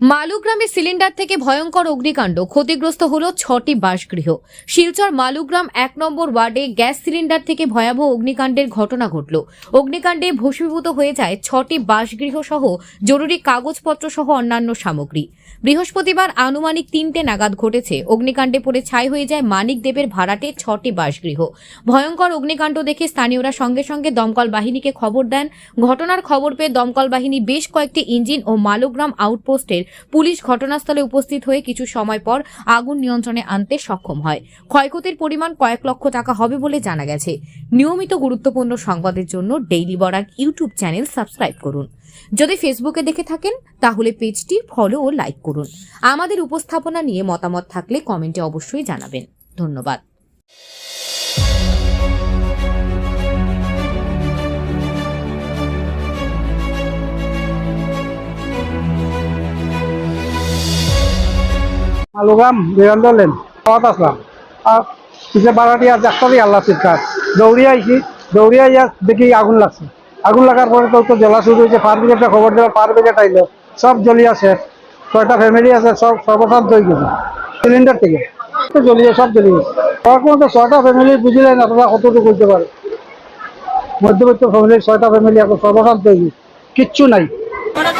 মালুগ্রামে cylinder থেকে ভয়ঙ্কর অগ্নিকাণ্ড, ক্ষতিগ্রস্ত হল ছটি বাসগৃহ। শিলচর মালুগ্রাম এক নম্বর ওয়ার্ডে গ্যাস সিলিন্ডার থেকে ভয়াবহ অগ্নিকাণ্ডের ঘটনা ঘটল। অগ্নিকাণ্ডে ভস্মীভূত হয়ে যায় ছটি বাসগৃহ সহ জরুরি কাগজপত্র সহ অন্যান্য সামগ্রী। বৃহস্পতিবার আনুমানিক তিনটে নাগাদ ঘটেছে, অগ্নিকাণ্ডে পড়ে ছাই হয়ে যায় মানিক দেবের ভাড়াটে ছটি বাসগৃহ। ভয়ঙ্কর অগ্নিকাণ্ড দেখে স্থানীয়রা সঙ্গে সঙ্গে দমকল বাহিনীকে খবর দেন। ঘটনার খবর পেয়ে দমকল বাহিনী বেশ কয়েকটি ইঞ্জিন ও মালুগ্রাম আউটপোস্টের পুলিশ ঘটনাস্থলে উপস্থিত হয়ে কিছু সময় পর আগুন নিয়ন্ত্রণে আনতে সক্ষম হয়। ক্ষয়ক্ষতির পরিমাণ কয়েক লক্ষ টাকা হবে বলে জানা গেছে। নিয়মিত গুরুত্বপূর্ণ সংবাদের জন্য daily Barak YouTube channel subscribe করুন। যদি ফেসবুকে দেখে থাকেন, তাহলে পেজটি ফলো ও লাইক করুন। আমাদের উপস্থাপনা নিয়ে মতামত থাকলে কমেন্টে অবশ্যই জানাবেন। ধন্যবাদ। আলুগাম বিরন্দর লেন খাওয়াত আসলাম আর পিছে বাড়াটি আর ডাক্তারই আল্লাহ চিৎকার দৌড়িয়ে আইছি দৌড়িয়ে আইয়া দেখি আগুন লাগছে। আগুন লাগার পরে তো জ্বলা শুরু হয়েছে ফায়ার ব্রিগেডটা খবর দিল ফায়ার ব্রিগেড আইলো সব জ্বলিয়ে আছে। ছয়টা ফ্যামিলি আছে সব সর্বশান্ত হয়ে গেছে সিলিন্ডার থেকে তো জ্বলিয়ে সব জ্বলিয়ে তখন তো ছয়টা ফ্যামিলি বুঝলেন আপনারা কতটুকু করতে পারে মধ্যবিত্ত ফ্যামিলির ছয়টা ফ্যামিলি এখন সর্বশান্ত হয়ে গেছে কিচ্ছু নাই।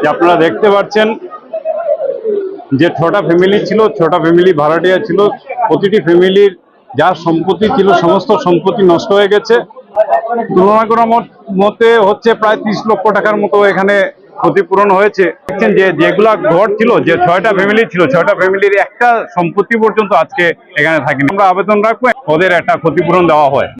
যে আপনারা দেখতে পাচ্ছেন যে ছটা ফ্যামিলি ছিল, ছটা ফ্যামিলি ভাড়াটিয়া ছিল, প্রতিটি ফ্যামিলির যা সম্পত্তি ছিল, সমস্ত সম্পত্তি নষ্ট হয়ে গেছে। তুলনা করার মতে হচ্ছে প্রায় ত্রিশ লক্ষ টাকার মতো এখানে ক্ষতিপূরণ হয়েছে। দেখছেন যে যেগুলা ঘর ছিল, যে ছয়টা ফ্যামিলি ছিল, ছয়টা ফ্যামিলির একটা সম্পত্তি পর্যন্ত আজকে এখানে থাকেনি। আমরা আবেদন রাখব, ওদের একটা ক্ষতিপূরণ দেওয়া হয়।